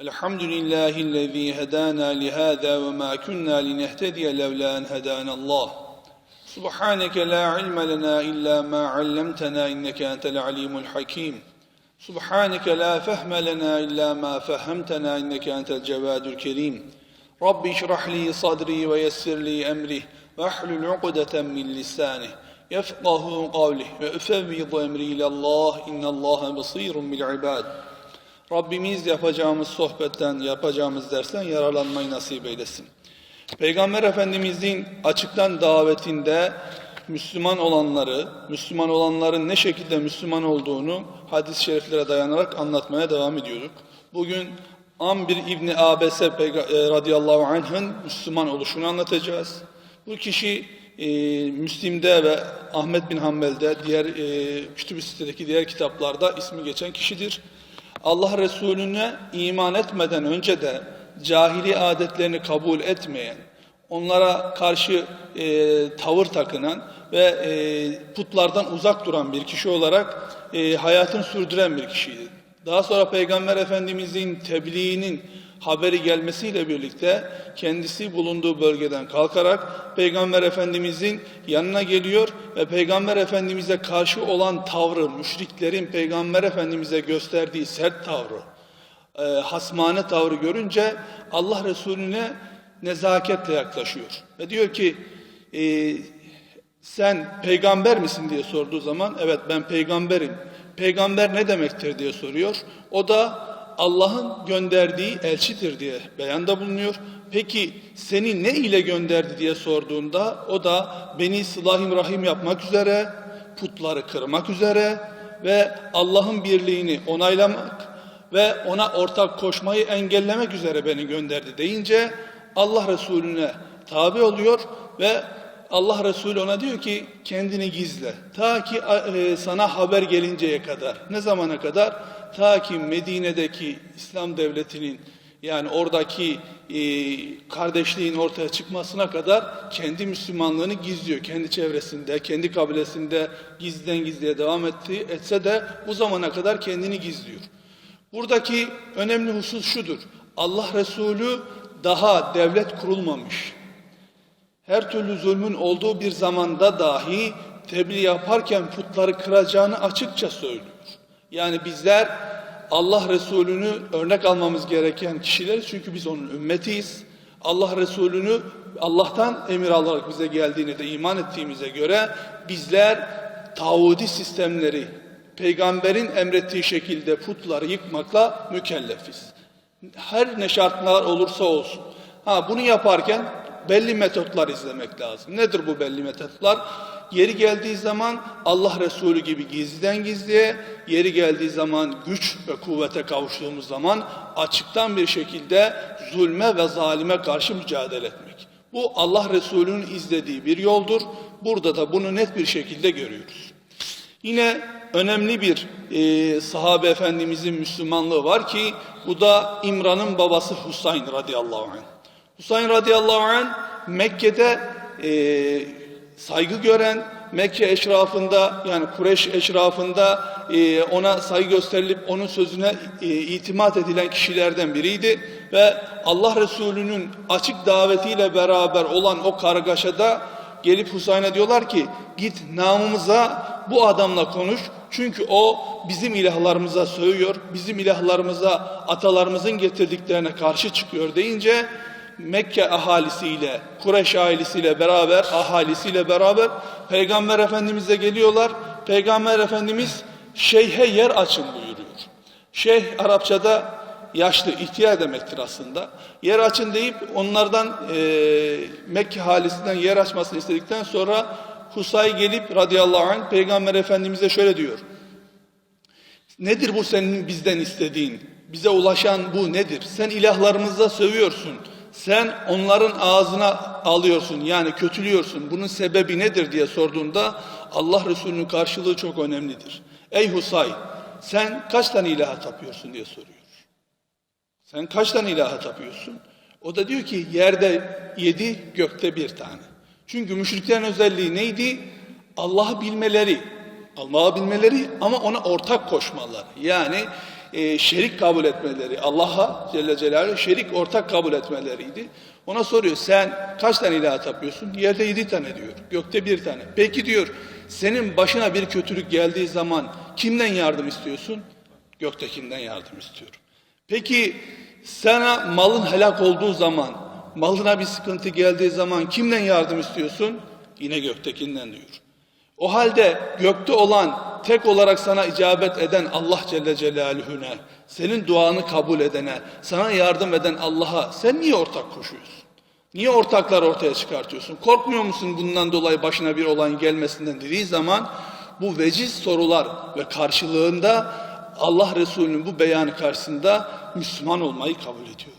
الحمد لله الذي هدانا لهذا وما كنا لنهتدي لولا أن هدانا الله سبحانك لا علم لنا إلا ما علمتنا إنك أنت العليم الحكيم سبحانك لا فهم لنا إلا ما فهمتنا إنك أنت الجواد الكريم رب اشرح لي صدري ويسر لي أمري واحلل عقدة من لسانه يفقه قوله وأفوض أمري إلى الله إن الله بصير بالعباد Rabbimiz yapacağımız sohbetten, yapacağımız dersten yararlanmayı nasip eylesin. Peygamber Efendimizin açıktan davetinde Müslüman olanları, Müslüman olanların ne şekilde Müslüman olduğunu hadis-i şeriflere dayanarak anlatmaya devam ediyorduk. Bugün Ambir İbni Abese e, radıyallahu anh'ın Müslüman oluşunu anlatacağız. Bu kişi e, Müslim'de ve Ahmet bin Hanbel'de, diğer e, kütüb-i sitedeki diğer kitaplarda ismi geçen kişidir. Allah Resulüne iman etmeden önce de cahili adetlerini kabul etmeyen, onlara karşı e, tavır takınan ve e, putlardan uzak duran bir kişi olarak e, hayatını sürdüren bir kişiydi. Daha sonra Peygamber Efendimizin tebliğinin haberi gelmesiyle birlikte kendisi bulunduğu bölgeden kalkarak Peygamber Efendimizin yanına geliyor ve Peygamber Efendimiz'e karşı olan tavrı, müşriklerin Peygamber Efendimiz'e gösterdiği sert tavrı, e, hasmane tavrı görünce Allah Resulüne nezaketle yaklaşıyor. Ve diyor ki e, sen peygamber misin diye sorduğu zaman evet ben peygamberim. Peygamber ne demektir diye soruyor. O da Allah'ın gönderdiği elçidir diye beyanda bulunuyor. Peki seni ne ile gönderdi diye sorduğunda o da beni sılahim rahim yapmak üzere, putları kırmak üzere ve Allah'ın birliğini onaylamak ve ona ortak koşmayı engellemek üzere beni gönderdi deyince Allah Resulüne tabi oluyor ve Allah Resulü ona diyor ki kendini gizle. Ta ki e, sana haber gelinceye kadar. Ne zamana kadar? Ta ki Medine'deki İslam devletinin yani oradaki e, kardeşliğin ortaya çıkmasına kadar kendi Müslümanlığını gizliyor. Kendi çevresinde, kendi kabilesinde gizliden gizliye devam etti, etse de bu zamana kadar kendini gizliyor. Buradaki önemli husus şudur. Allah Resulü daha devlet kurulmamış. Her türlü zulmün olduğu bir zamanda dahi tebliğ yaparken putları kıracağını açıkça söylüyor. Yani bizler Allah Resulü'nü örnek almamız gereken kişileriz çünkü biz onun ümmetiyiz. Allah Resulü'nü Allah'tan emir alarak bize geldiğine de iman ettiğimize göre bizler tağudi sistemleri peygamberin emrettiği şekilde putları yıkmakla mükellefiz. Her ne şartlar olursa olsun. Ha bunu yaparken belli metotlar izlemek lazım. Nedir bu belli metotlar? Yeri geldiği zaman Allah Resulü gibi gizliden gizliye, yeri geldiği zaman güç ve kuvvete kavuştuğumuz zaman açıktan bir şekilde zulme ve zalime karşı mücadele etmek. Bu Allah Resulü'nün izlediği bir yoldur. Burada da bunu net bir şekilde görüyoruz. Yine önemli bir e, sahabe efendimizin Müslümanlığı var ki bu da İmran'ın babası Husayn radıyallahu anh. Husayn radıyallahu anh Mekke'de e, saygı gören, Mekke eşrafında yani Kureş eşrafında e, ona saygı gösterilip onun sözüne e, itimat edilen kişilerden biriydi. Ve Allah Resulü'nün açık davetiyle beraber olan o kargaşada gelip Husayn'a diyorlar ki git namımıza bu adamla konuş. Çünkü o bizim ilahlarımıza sövüyor, bizim ilahlarımıza atalarımızın getirdiklerine karşı çıkıyor deyince Mekke ahalisiyle, Kureş ailesiyle beraber, ahalisiyle beraber Peygamber Efendimiz'e geliyorlar. Peygamber Efendimiz şeyhe yer açın buyuruyor. Şeyh Arapçada yaşlı, ihtiyar demektir aslında. Yer açın deyip onlardan e, Mekke halisinden yer açmasını istedikten sonra Husay gelip radıyallahu anh Peygamber Efendimiz'e şöyle diyor. Nedir bu senin bizden istediğin? Bize ulaşan bu nedir? Sen ilahlarımıza sövüyorsun. Sen onların ağzına alıyorsun yani kötülüyorsun. Bunun sebebi nedir diye sorduğunda Allah Resulü'nün karşılığı çok önemlidir. Ey Husayn sen kaç tane ilaha tapıyorsun diye soruyor. Sen kaç tane ilaha tapıyorsun? O da diyor ki yerde yedi, gökte bir tane. Çünkü müşriklerin özelliği neydi? Allah'ı bilmeleri. Allah'ı bilmeleri ama ona ortak koşmaları. Yani e, şerik kabul etmeleri. Allah'a Celle Celaluhu şerik ortak kabul etmeleriydi. Ona soruyor sen kaç tane ilaha tapıyorsun? Yerde yedi tane diyor. Gökte bir tane. Peki diyor senin başına bir kötülük geldiği zaman kimden yardım istiyorsun? Göktekinden yardım istiyorum. Peki sana malın helak olduğu zaman, malına bir sıkıntı geldiği zaman kimden yardım istiyorsun? Yine göktekinden diyor. O halde gökte olan, tek olarak sana icabet eden Allah Celle Celaluhu'na, senin duanı kabul edene, sana yardım eden Allah'a sen niye ortak koşuyorsun? Niye ortaklar ortaya çıkartıyorsun? Korkmuyor musun bundan dolayı başına bir olay gelmesinden dediği zaman bu veciz sorular ve karşılığında Allah Resulü'nün bu beyanı karşısında Müslüman olmayı kabul ediyor.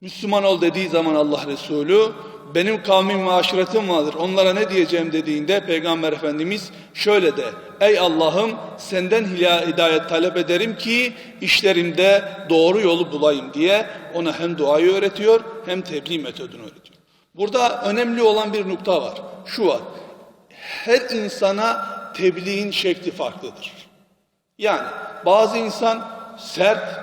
Müslüman ol dediği zaman Allah Resulü benim kavmim ve aşiretim vardır. Onlara ne diyeceğim dediğinde Peygamber Efendimiz şöyle de Ey Allah'ım senden hidayet talep ederim ki işlerimde doğru yolu bulayım diye ona hem duayı öğretiyor hem tebliğ metodunu öğretiyor. Burada önemli olan bir nokta var. Şu var. Her insana tebliğin şekli farklıdır. Yani bazı insan sert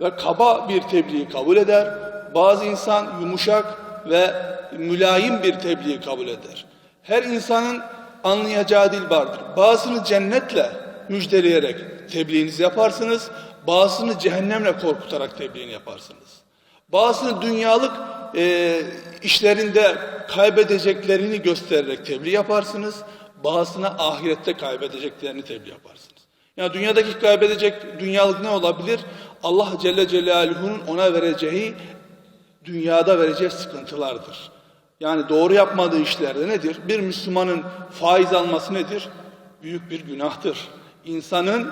ve kaba bir tebliği kabul eder. Bazı insan yumuşak ve mülayim bir tebliği kabul eder. Her insanın anlayacağı dil vardır. Bazısını cennetle müjdeleyerek tebliğinizi yaparsınız. Bazısını cehennemle korkutarak tebliğini yaparsınız. Bazısını dünyalık e, işlerinde kaybedeceklerini göstererek tebliğ yaparsınız. Bazısına ahirette kaybedeceklerini tebliğ yaparsınız. Yani dünyadaki kaybedecek dünyalık ne olabilir? Allah Celle Celaluhu'nun ona vereceği dünyada vereceği sıkıntılardır. Yani doğru yapmadığı işlerde nedir? Bir Müslümanın faiz alması nedir? Büyük bir günahtır. İnsanın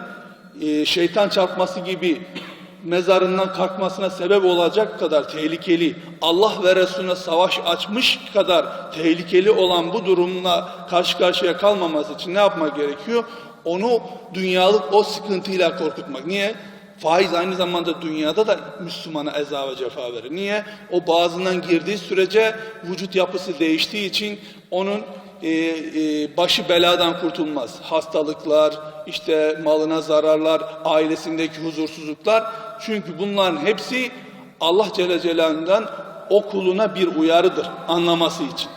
e, şeytan çarpması gibi mezarından kalkmasına sebep olacak kadar tehlikeli, Allah ve Resulüne savaş açmış kadar tehlikeli olan bu durumla karşı karşıya kalmaması için ne yapmak gerekiyor? Onu dünyalık o sıkıntıyla korkutmak. Niye? Faiz aynı zamanda dünyada da Müslümana eza ve cefa verir. Niye? O boğazından girdiği sürece vücut yapısı değiştiği için onun e, e, başı beladan kurtulmaz. Hastalıklar, işte malına zararlar, ailesindeki huzursuzluklar. Çünkü bunların hepsi Allah Celle Celaluhu'ndan o kuluna bir uyarıdır anlaması için.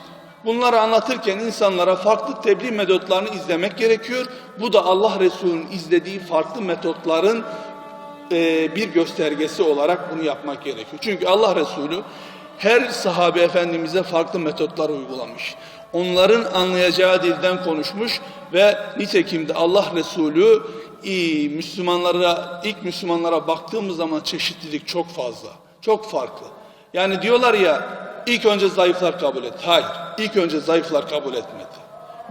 Bunları anlatırken insanlara farklı tebliğ metotlarını izlemek gerekiyor. Bu da Allah Resulü'nün izlediği farklı metotların e, bir göstergesi olarak bunu yapmak gerekiyor. Çünkü Allah Resulü her sahabe efendimize farklı metotlar uygulamış. Onların anlayacağı dilden konuşmuş ve nitekim de Allah Resulü iyi Müslümanlara ilk Müslümanlara baktığımız zaman çeşitlilik çok fazla. Çok farklı. Yani diyorlar ya ilk önce zayıflar kabul et. Hayır. ilk önce zayıflar kabul etmedi.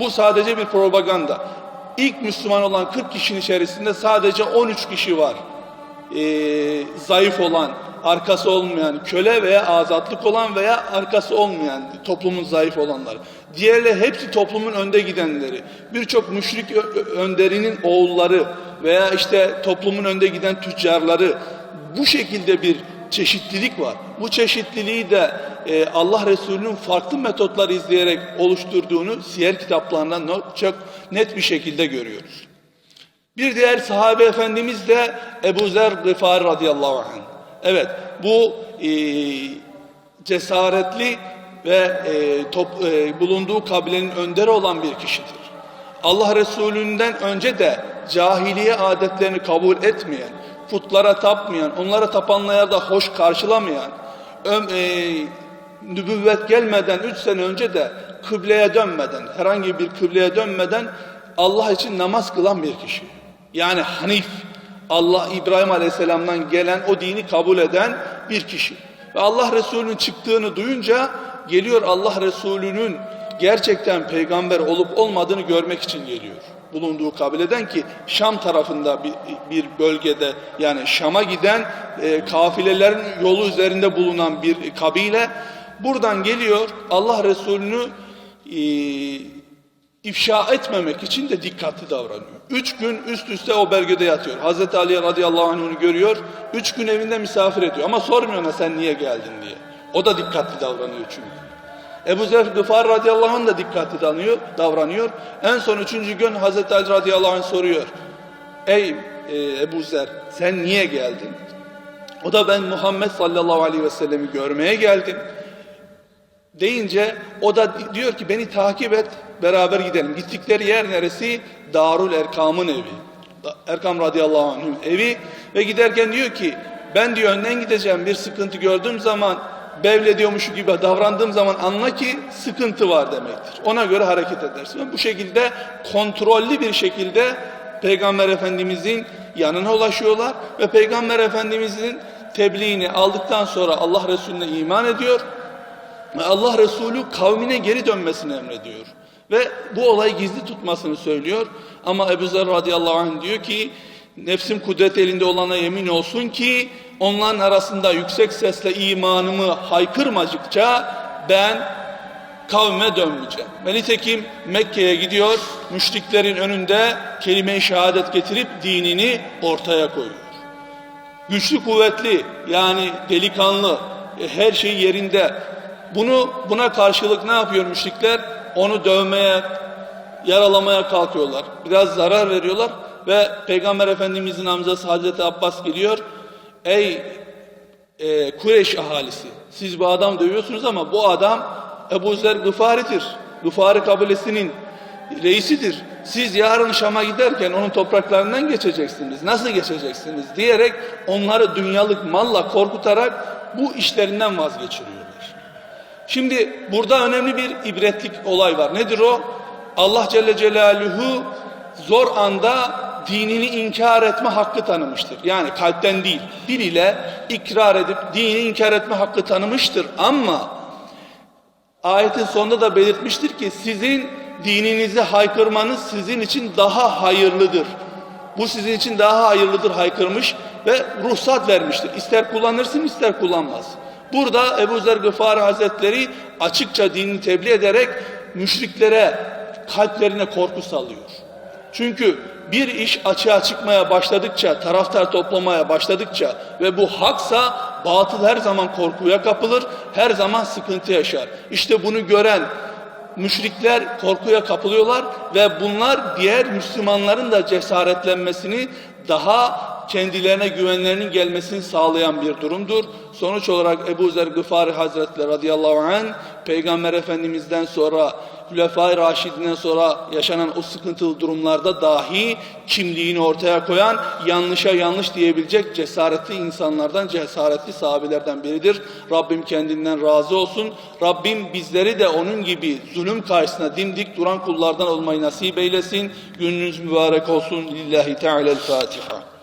Bu sadece bir propaganda. İlk Müslüman olan 40 kişinin içerisinde sadece 13 kişi var e, zayıf olan, arkası olmayan, köle veya azatlık olan veya arkası olmayan toplumun zayıf olanları. Diğerleri hepsi toplumun önde gidenleri. Birçok müşrik önderinin oğulları veya işte toplumun önde giden tüccarları. Bu şekilde bir çeşitlilik var. Bu çeşitliliği de e, Allah Resulü'nün farklı metotlar izleyerek oluşturduğunu siyer kitaplarından çok net bir şekilde görüyoruz. Bir diğer sahabe efendimiz de Ebu Zer Gıfari radıyallahu anh. Evet bu e, cesaretli ve e, top, e, bulunduğu kabilenin önderi olan bir kişidir. Allah Resulü'nden önce de cahiliye adetlerini kabul etmeyen, putlara tapmayan, onlara tapanlara da hoş karşılamayan, öm, e, nübüvvet gelmeden üç sene önce de kıbleye dönmeden, herhangi bir kıbleye dönmeden Allah için namaz kılan bir kişi. Yani Hanif, Allah İbrahim Aleyhisselam'dan gelen o dini kabul eden bir kişi. Ve Allah Resulü'nün çıktığını duyunca geliyor Allah Resulü'nün gerçekten peygamber olup olmadığını görmek için geliyor. bulunduğu kabileden ki Şam tarafında bir, bir bölgede yani Şam'a giden e, kafilelerin yolu üzerinde bulunan bir kabile buradan geliyor Allah Resulü'nü e, ifşa etmemek için de dikkatli davranıyor. Üç gün üst üste o bölgede yatıyor. Hazreti Ali radıyallahu anh onu görüyor. Üç gün evinde misafir ediyor. Ama sormuyor ona sen niye geldin diye. O da dikkatli davranıyor çünkü. Ebu Zer Gıfar radıyallahu anh da dikkatli davranıyor, davranıyor. En son üçüncü gün Hazreti Ali radıyallahu anh soruyor. Ey e, Ebu Zer sen niye geldin? O da ben Muhammed sallallahu aleyhi ve sellemi görmeye geldim deyince o da diyor ki beni takip et beraber gidelim. Gittikleri yer neresi? Darul Erkam'ın evi. Erkam radıyallahu anh'ın evi ve giderken diyor ki ben diyor önden gideceğim bir sıkıntı gördüğüm zaman bevlediyormuş gibi davrandığım zaman anla ki sıkıntı var demektir. Ona göre hareket edersin. Ve bu şekilde kontrollü bir şekilde Peygamber Efendimizin yanına ulaşıyorlar ve Peygamber Efendimizin tebliğini aldıktan sonra Allah Resulüne iman ediyor Allah Resulü kavmine geri dönmesini emrediyor. Ve bu olayı gizli tutmasını söylüyor. Ama Ebu Zer radıyallahu anh diyor ki nefsim kudret elinde olana yemin olsun ki onların arasında yüksek sesle imanımı haykırmacıkça ben kavme dönmeyeceğim. Ve nitekim Mekke'ye gidiyor, müşriklerin önünde kelime-i şehadet getirip dinini ortaya koyuyor. Güçlü kuvvetli yani delikanlı e, her şey yerinde. Bunu buna karşılık ne yapıyor müşrikler? Onu dövmeye, yaralamaya kalkıyorlar. Biraz zarar veriyorlar ve Peygamber Efendimizin amcası Hazreti Abbas geliyor. Ey e, Kureyş ahalisi siz bu adam dövüyorsunuz ama bu adam Ebu Zer Gıfari'dir. Gıfari kabilesinin reisidir. Siz yarın Şam'a giderken onun topraklarından geçeceksiniz. Nasıl geçeceksiniz diyerek onları dünyalık malla korkutarak bu işlerinden vazgeçiriyorlar. Şimdi burada önemli bir ibretlik olay var. Nedir o? Allah Celle Celaluhu zor anda dinini inkar etme hakkı tanımıştır. Yani kalpten değil, dil ile ikrar edip dini inkar etme hakkı tanımıştır. Ama ayetin sonunda da belirtmiştir ki sizin dininizi haykırmanız sizin için daha hayırlıdır. Bu sizin için daha hayırlıdır haykırmış ve ruhsat vermiştir. İster kullanırsın ister kullanmaz. Burada Ebu Zer Gıfari Hazretleri açıkça dinini tebliğ ederek müşriklere kalplerine korku salıyor. Çünkü bir iş açığa çıkmaya başladıkça, taraftar toplamaya başladıkça ve bu haksa batıl her zaman korkuya kapılır, her zaman sıkıntı yaşar. İşte bunu gören müşrikler korkuya kapılıyorlar ve bunlar diğer Müslümanların da cesaretlenmesini daha kendilerine güvenlerinin gelmesini sağlayan bir durumdur. Sonuç olarak Ebu Zer Gıfari Hazretleri radıyallahu anh Peygamber Efendimiz'den sonra Hülefai Raşidinden sonra yaşanan o sıkıntılı durumlarda dahi kimliğini ortaya koyan, yanlışa yanlış diyebilecek cesaretli insanlardan, cesaretli sahabelerden biridir. Rabbim kendinden razı olsun. Rabbim bizleri de onun gibi zulüm karşısında dimdik duran kullardan olmayı nasip eylesin. Gününüz mübarek olsun. Lillahi Teala'l-Fatiha.